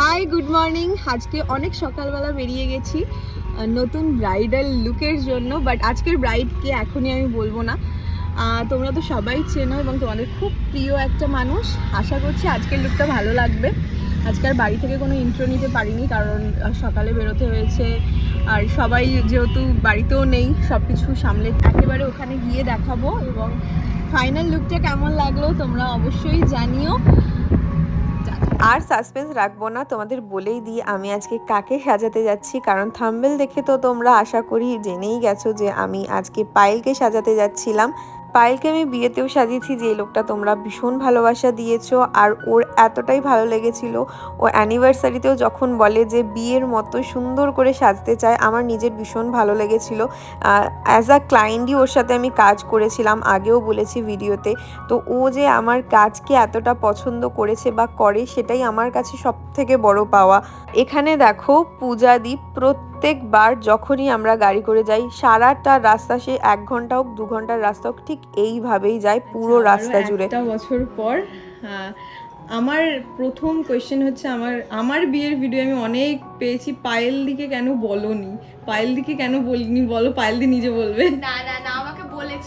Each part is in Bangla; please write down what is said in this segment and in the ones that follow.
হাই গুড মর্নিং আজকে অনেক সকালবেলা বেরিয়ে গেছি নতুন ব্রাইডাল লুকের জন্য বাট আজকের ব্রাইডকে এখনই আমি বলব না। তোমরা তো সবাই চেনো এবং তোমাদের খুব প্রিয় একটা মানুষ। আশা করছি আজকের লুকটা ভালো লাগবে। আজকে আর বাড়ি থেকে কোনো ইন্ট্রো নিতে পারিনি, কারণ সকালে বেরোতে হয়েছে। আর সবাই যেহেতু বাড়িতেও নেই সব কিছু সামলে একেবারে ওখানে গিয়ে দেখাবো এবং ফাইনাল লুকটা কেমন লাগল তোমরা অবশ্যই জানিও। আর সাসপেন্স রাখব না, তোমাদের বলেই দিই আমি আজকে কাকে সাজাতে যাচ্ছি। কারণ থাম্বেল দেখে তো তোমরা আশা করি জেনেই গেছো যে আমি আজকে পায়েলকে সাজাতে যাচ্ছিলাম। পায়েলকে আমি বিয়েতেও সাজিয়েছি যে লোকটা তোমরা ভীষণ ভালোবাসা দিয়েছ আর ওর এতটাই ভালো লেগেছিল। ও অ্যানিভার্সারিতেও যখন বলে যে বিয়ের মতো সুন্দর করে সাজতে চায়, আমার নিজের ভীষণ ভালো লেগেছিল। অ্যাজ আ ক্লায়েন্টই ওর সাথে আমি কাজ করেছিলাম, আগেও বলেছি ভিডিওতে। তো ও যে আমার কাজকে এতটা পছন্দ করেছে বা করে, সেটাই আমার কাছে সব থেকে বড় পাওয়া। এখানে দেখো পূজাদীপ প্রত্যেকবার যখনই আমরা গাড়ি করে যাই সারাটা রাস্তা সে এক ঘণ্টা হোক দু ঘণ্টার রাস্তা হোক ঠিক এইভাবেই যায় পুরো আচ্ছা, রাস্তা জুড়ে। একটা বছর পর আমার প্রথম কোয়েশ্চেন হচ্ছে আমার আমার বিয়ের ভিডিও আমি অনেক পেয়েছি পায়েল দিকে কেন বলনি? পায়েল দিকে কেন বলিনি বলো? পায়েল দি নিজে বলবে। না না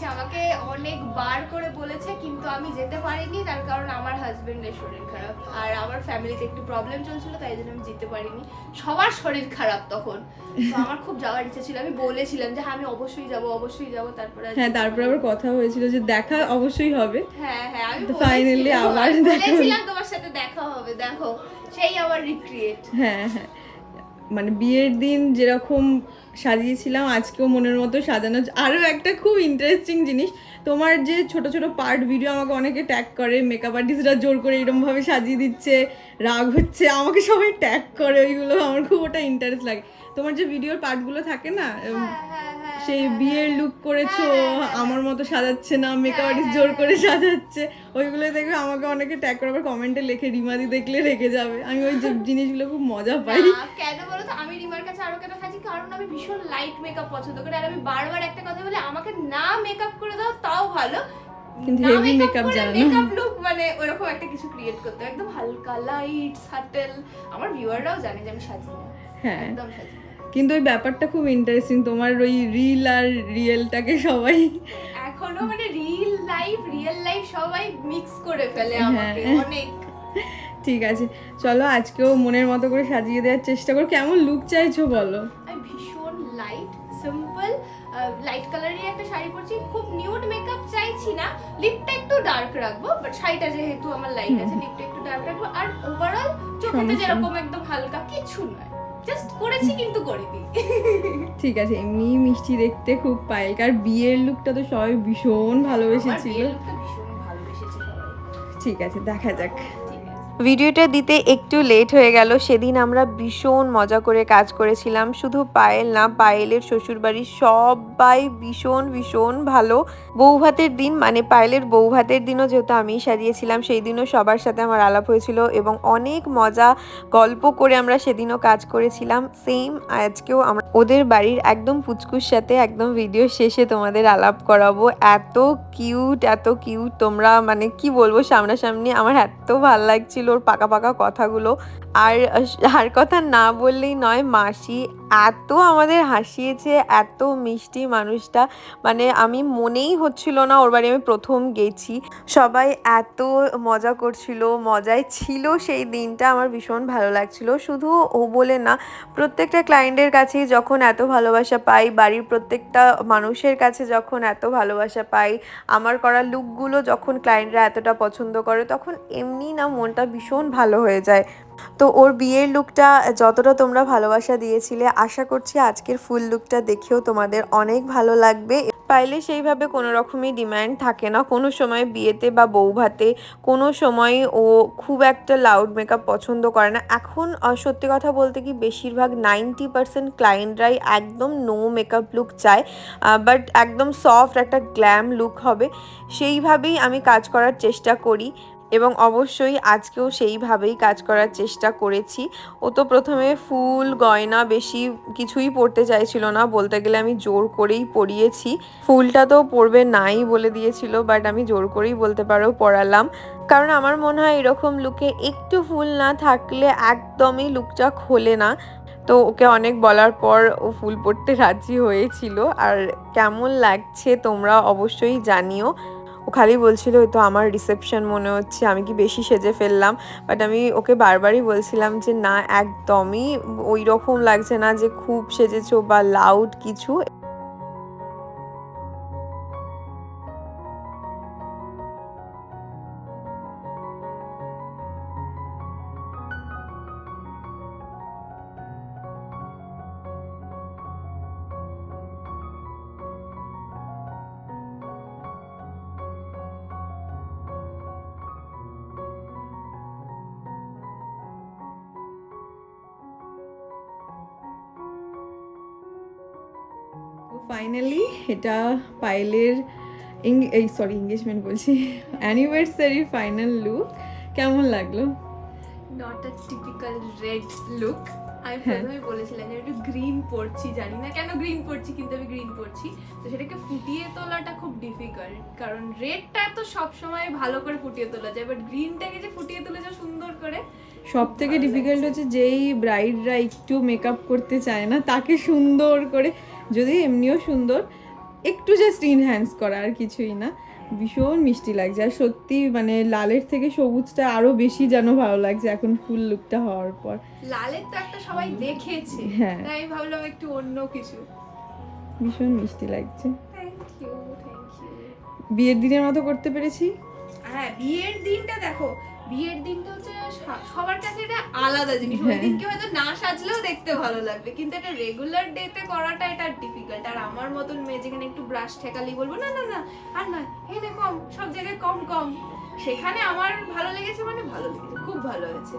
না আমাকে অনেকবার করে বলেছে কিন্তু আমি যেতে পারিনি তার কারণ আমার হাজবেন্ডের শরীর খারাপ আর আমার ফ্যামিলিতে একটু প্রবলেম চলছিল তাই জন্য আমি যেতে পারিনি। সবার শরীর খারাপ তখন। তো আমার খুব যাওয়ার ইচ্ছা ছিল। আমি বলেছিলাম যে হ্যাঁ আমি অবশ্যই যাব অবশ্যই যাব। তারপরে হ্যাঁ তারপরে আবার কথা হয়েছিল যে দেখা অবশ্যই হবে। হ্যাঁ হ্যাঁ আমি বলেছিলাম, আবার। বলেছিলাম তোমার সাথে দেখা হবে দেখো। সেই আবার রিক্রিয়েট। হ্যাঁ হ্যাঁ। মানে বিয়ের দিন যেরকম সাজিয়েছিলাম আজকেও মনের মতো সাজানো। আরও একটা খুব ইন্টারেস্টিং জিনিস তোমার যে ছোট ছোট পার্ট ভিডিও আমাকে অনেকে ট্যাগ করে মেকআপ আর্টিস্টরা জোর করে এরকমভাবে সাজিয়ে দিচ্ছে রাগ হচ্ছে আমাকে সবাই ট্যাগ করে ওইগুলো আমার খুব ওটা ইন্টারেস্ট লাগে। তোমার যে ভিডিওর পার্টগুলো থাকে না হ্যাঁ, সেই বিয়ের লুক করেছ হ্যাঁ, হ্যাঁ, হ্যাঁ। আমার মতো সাজাচ্ছে না মেকআপ হ্যাঁ, আর্টিস্ট হ্যাঁ, জোর করে সাজাচ্ছে ওইগুলো দেখবে আমাকে অনেকে ট্যাগ করে আবার কমেন্টে লেখে রিমাদি দেখলে রেখে যাবে। আমি ওই যে জিনিসগুলো খুব মজা পাই। কেন বলো তো আমি রিমার কেন খাচ্ছি কারণ আমি ভীষণ লাইট মেকআপ পছন্দ করি। আর আমি বারবার একটা কথা বলি আমাকে না মেকআপ করে দাও তাও ভালো। কিন্তু heavy makeup জানো। মেকআপ লুক মানে ওরকম একটা কিছু ক্রিয়েট করতে একদম হালকা লাইট সাটেল আমার ভিউয়াররাও জানে যে আমি সাজি না হ্যাঁ। একদম সাজি কিন্তু ওই ব্যাপারটা খুব ইন্টারেস্টিং তোমার ওই রিল আর রিয়েলটাকে সবাই এখনও মানে রিল লাইফ রিয়েল লাইফ সবাই মিক্স করে ফেলে আমাকে হ্যাঁ। অনেক। ঠিক আছে চলো আজকেও মনের মতো করে সাজিয়ে দেওয়ার চেষ্টা করো। কেমন লুক চাইছো বলো? আমি ভীষণ লাইট সিম্পল লাইট কালারের একটা শাড়ি পরছি। খুব নিউড মেকআপ চাইছি না। লিপটা একটু ডার্ক রাখব বাট শাড়িটা যেহেতু আমার লাইট আছে লিপটা একটু ডার্ক রাখব। আর ওভারঅল সমস্যা। যেরকম একদম হালকা কিছু নয়। জাস্ট করেছি কিন্তু করিনি। ঠিক আছে এমনি মিষ্টি দেখতে খুব পায়েল আর বিয়ের লুকটা তো সবাই ভীষণ ভালোবেসেছিল। ঠিক আছে দেখা যাক। ভিডিওটা দিতে একটু লেট হয়ে গেল। সেদিন আমরা ভীষণ মজা করে কাজ করেছিলাম। শুধু পায়েল না, পায়েলের শ্বশুরবাড়ির সবাই ভীষণ ভীষণ ভালো। বৌভাতের দিন মানে পায়েলের বৌভাতের দিনও যেহেতু আমি সাজিয়েছিলাম, সেই দিনও সবার সাথে আমার আলাপ হয়েছিল এবং অনেক মজা, গল্প করে আমরা সেদিনও কাজ করেছিলাম। সেম আজকেও আমরা ওদের বাড়ির একদম পুচকুর সাথে একদম ভিডিও শেষে তোমাদের আলাপ করাবো। এত কিউট এত কিউট তোমরা মানে কি বলব, সামনাসামনি আমার এত ভালো লাগছিল। ওর পাকা পাকা কথাগুলো। আর আর কথা না বললেই নয়, মাসি এত আমাদের হাসিয়েছে, এত মিষ্টি মানুষটা। মানে আমি মনেই হচ্ছিল না ওর বাড়ি আমি প্রথম গেছি। সবাই এত মজা করছিল মজায় ছিল সেই দিনটা, আমার ভীষণ ভালো লাগছিল। শুধু ও বলে না, প্রত্যেকটা ক্লায়েন্টের কাছেই যখন এত ভালোবাসা পাই, বাড়ির প্রত্যেকটা মানুষের কাছে যখন এত ভালোবাসা পাই, আমার করা লুকগুলো যখন ক্লায়েন্টরা এতটা পছন্দ করে, তখন এমনি না মনটা ভীষণ ভালো হয়ে যায়। তো ওর বিয়ের লুকটা যতটা তোমরা ভালোবাসা দিয়েছিলে, আশা করছি আজকের ফুল লুকটা দেখেও তোমাদের অনেক ভালো লাগবে। পাইলে সেইভাবে কোনো রকমই ডিম্যান্ড থাকে না। কোনো সময় বিয়েতে বা বৌভাতে কোনো সময় ও খুব একটা লাউড মেকআপ পছন্দ করে না। এখন সত্যি কথা বলতে কি বেশিরভাগ নাইনটি পার্সেন্ট ক্লায়েন্টরাই একদম নো মেকআপ লুক চায় বাট একদম সফট একটা গ্ল্যাম লুক হবে। সেইভাবেই আমি কাজ করার চেষ্টা করি। এবং অবশ্যই আজকেও সেইভাবেই কাজ করার চেষ্টা করেছি। ও তো প্রথমে ফুল, গয়না বেশি কিছুই পড়তে চাইছিল না, বলতে গেলে আমি জোর করেই পরিয়েছি ফুলটা তো পরবে নাই বলে দিয়েছিল বাট আমি জোর করেই বলতে পারো পরালাম কারণ আমার মনে হয় এরকম লুকে একটু ফুল না থাকলে একদমই লুকটা খোলে না। তো ওকে অনেক বলার পর ও ফুল পড়তে রাজি হয়েছিল। আর কেমন লাগছে তোমরা অবশ্যই জানিও। ও খালি বলছিল "ওই তো আমার রিসেপশন মনে হচ্ছে, আমি কি বেশি সেজে ফেললাম? বাট আমি ওকে বারবারই বলছিলাম যে, না, একদমই ওই রকম লাগছে না যে, খুব সেজেছো বা লাউড কিছু। ফাইনালি এটা পাইলের এই সরি এঙ্গেজমেন্ট বলছি। অ্যানিভার্সারি ফাইনাল লুক কেমন লাগল? Not a typical red look আমি। প্রথমে বলেছিলাম যে একটু গ্রিন পরছি জানি না কেন গ্রিন পরছি কিন্তু আমি গ্রিন পরছি তো সেটাকে ফুটিয়ে তোলাটা খুব ডিফিকাল্ট কারণ রেডটা তো সব সময় ভালো করে ফুটিয়ে তোলা যায় বাট গ্রিনটাকে যে ফুটিয়ে তোলা যায় সুন্দর করে সব থেকে ডিফিকাল্ট হচ্ছে যেই ব্রাইডরা একটু মেকআপ করতে চায় না তাকে সুন্দর করে যদি এমনিও সুন্দর একটু জাস্ট ইনহ্যান্স করা আর কিছুই না ভীষণ মিষ্টি লাগছে। আর সত্যি মানে লালের থেকে সবুজটা আরও বেশি যেন ভালো লাগছে এখন ফুল লুকটা হওয়ার পর। লালের তো একটা সবাই দেখেছে। হ্যাঁ। তাই ভাবলাম একটু অন্য কিছু। ভীষণ মিষ্টি লাগছে। বিয়ের দিনের মতো করতে পেরেছি? হ্যাঁ বিয়ের দিনটা দেখো বিয়ের দিনটা হচ্ছে সবার কাছে এটা আলাদা জিনিস। ওই হ্যাঁ। দিনকে হয়তো না সাজলেও দেখতে ভালো লাগবে। কিন্তু এটা রেগুলার ডেতে করাটা এটা আমার মতন মেয়ে যেখানে একটু ব্রাশ ঠেকালি বলব না না না আর না এনে কম সব জায়গায় কম কম। সেখানে আমার ভালো লেগেছে মানে ভালো লেগেছে খুব ভালো হয়েছে।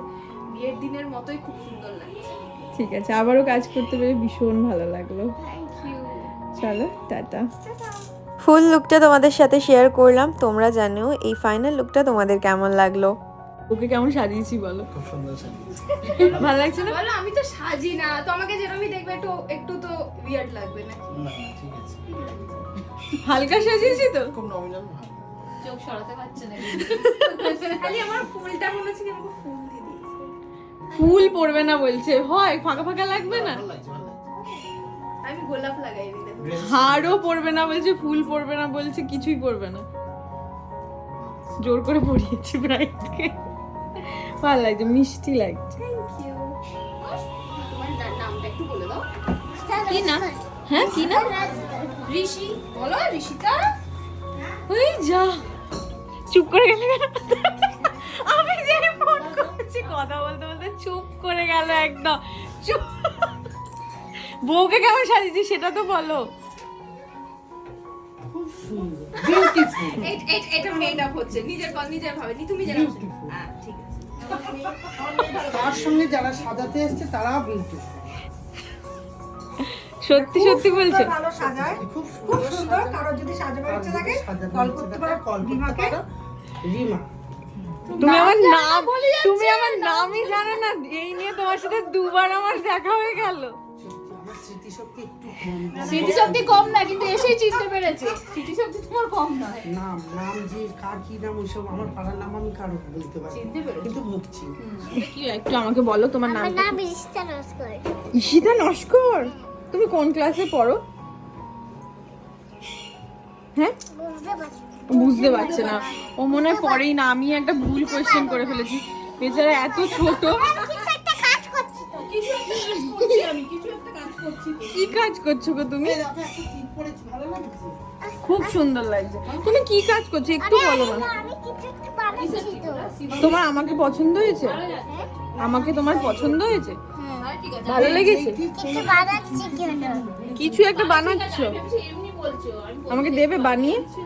বিয়ের দিনের মতোই খুব সুন্দর লাগছে। ঠিক আছে আবারও কাজ করতে পেরে ভীষণ ভালো লাগল। থ্যাংক ইউ চলো টাটা। ফুল লুকটা তোমাদের সাথে শেয়ার করলাম তোমরা জানো এই ফাইনাল লুকটা তোমাদের কেমন লাগল। ওকে কেমন সাজিয়েছি বলো? খুব সুন্দর সাজিয়েছে। ভালো লাগছে না? বলো আমি তো সাজি না তো আমাকে যেরকমই দেখবে একটু একটু তো উইয়ার্ড লাগবে না? না না ঠিক আছে। হালকা সাজিয়েছি তো? খুব নমিনাল চোখ সরাতে পারছে না। খালি আমার ফুলটা মনে হচ্ছে কি আমাকে ফুল দিয়ে দিয়েছে। ফুল পড়বে না বলছে। হয় ফাঁকা ফাঁকা লাগবে না? আমি গোলাপ হাড়ও পড়বে। না বলছে ফুল পড়বে না বলছে কিছুই পড়বে না। জোর করে পড়িয়েছি ব্রাইডকে ভালো লাগছে মিষ্টি লাগছে কি না? হ্যাঁ কি না? ঋষি বলো ঋষিকা ওই যা। চুপ করে গেলে কেন? আমি যে ফোন করছি কথা বলতে বলতে চুপ করে গেল একদম। চুপ। বউকে কেমন সাজিয়েছি সেটা তো বলো। এটা মেড আপ হচ্ছে। নিজের নিজের ভাবে তুমি যেন হ্যাঁ ঠিক আছে। তার সঙ্গে যারা সাজাতে এসছে তারা বিউটিফুল সত্যি সত্যি বলছো? ভালো সাজায়। খুব খুব সুন্দর। কারও যদি সাজাবার ইচ্ছে থাকে কল করতে পারো কল রিমা। তুমি আমার নাম তুমি আমার নামই জানো না। এই নিয়ে তোমার সাথে দুবার আমার দেখা হয়ে গেল। স্মৃতিশক্তি একটু কম। স্মৃতিশক্তি কম না কিন্তু এসেই চিনতে পেরেছে। স্মৃতিশক্তি তোমার কম নয় নাম নাম যে কার কি নাম ওইসব আমার পাড়ার নাম আমি কারও বলতে পারি চিনতে পেরেছ? কিন্তু মুখ চিনি। কি একটু আমাকে বলো তোমার নাম নাম ইস্তা নস্কর। ঈশিতা নস্কর? তুমি কোন ক্লাসে পড়ো? হ্যাঁ? বুঝতে বুঝতে পারছে না। ও মনে হয় পরেই না আমি একটা ভুল কোয়েশ্চেন করে ফেলেছি। বেচারা এত ছোট। কি কাজ করছ গো তুমি? এই দেখো, একটা টিপ পরেছি, ভালো লাগছে? খুব সুন্দর লাগছে। তুমি কি কাজ করছ একটু বলো না। আমি কিছু একটা বানাচ্ছি তো। তোমার আমাকে পছন্দ হয়েছে? আমাকে তোমার পছন্দ হয়েছে? হ্যাঁ ভালো লেগেছে? কিছু বানাচ্ছি কেন কিছু একটা বানাচ্ছো? আমাকে দেবে বানিয়ে? কিছু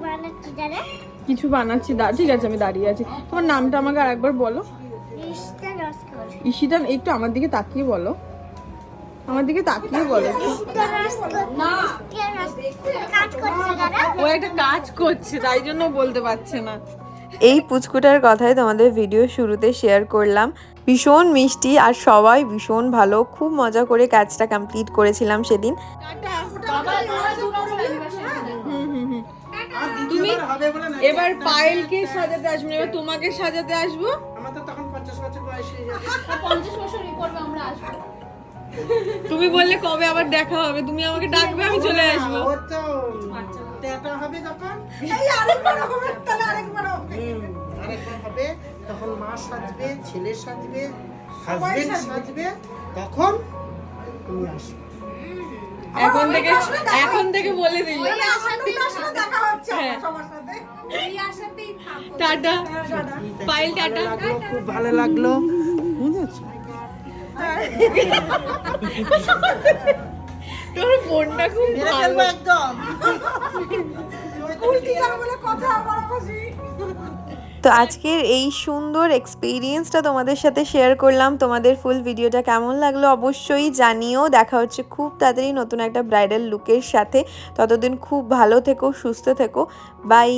বানাচ্ছি যারা কিছু বানাচ্ছি। দা- ঠিক আছে আমি দাঁড়িয়ে আছি। তোমার নামটা আমাকে আরেকবার বলো। ইস্তা ঈশিতা একটু আমার দিকে তাকিয়ে বলো। আমার দিকে তাকিয়ে বলো। ও একটা কাজ করছে তাই জন্য বলতে পারছে না। এই পুচকুটার কথাই তোমাদের ভিডিও শুরুতে শেয়ার করলাম। ভীষণ মিষ্টি আর সবাই ভীষণ ভালো। খুব মজা করে কাজটা কমপ্লিট করেছিলাম সেদিন। তুমি এবার পায়েলকে সাজাতে আসব এবার তোমাকে সাজাতে আসব? আমার তো তখন পঞ্চাশ বছর বয়স। হয়ে যাবে পঞ্চাশ বছর আমরা আসব। তুমি বললে কবে আবার দেখা হবে? তুমি আমাকে ডাকবে আমি চলে আসব। ও তো তেটা হবে যখন। হুম, আরেকবার হবে। তখন মা সাজবে ছেলে সাজবে হাজবেন্ড সাজবে। তখন তুমি আসবে। এখন থেকে এখন থেকে বলে দিল হ্যাঁ। টাটা। খুব ভালো লাগল। বুঝেছ? তোর বোনটা খুব ভালো। একদম। তো আজকের এই সুন্দর এক্সপিরিয়েন্সটা তোমাদের সাথে শেয়ার করলাম। তোমাদের ফুল ভিডিওটা কেমন লাগল অবশ্যই জানিও। দেখা হচ্ছে খুব তাড়াতাড়ি নতুন একটা ব্রাইডাল লুকের সাথে। ততদিন খুব ভালো থেকো সুস্থ থেকো। বাই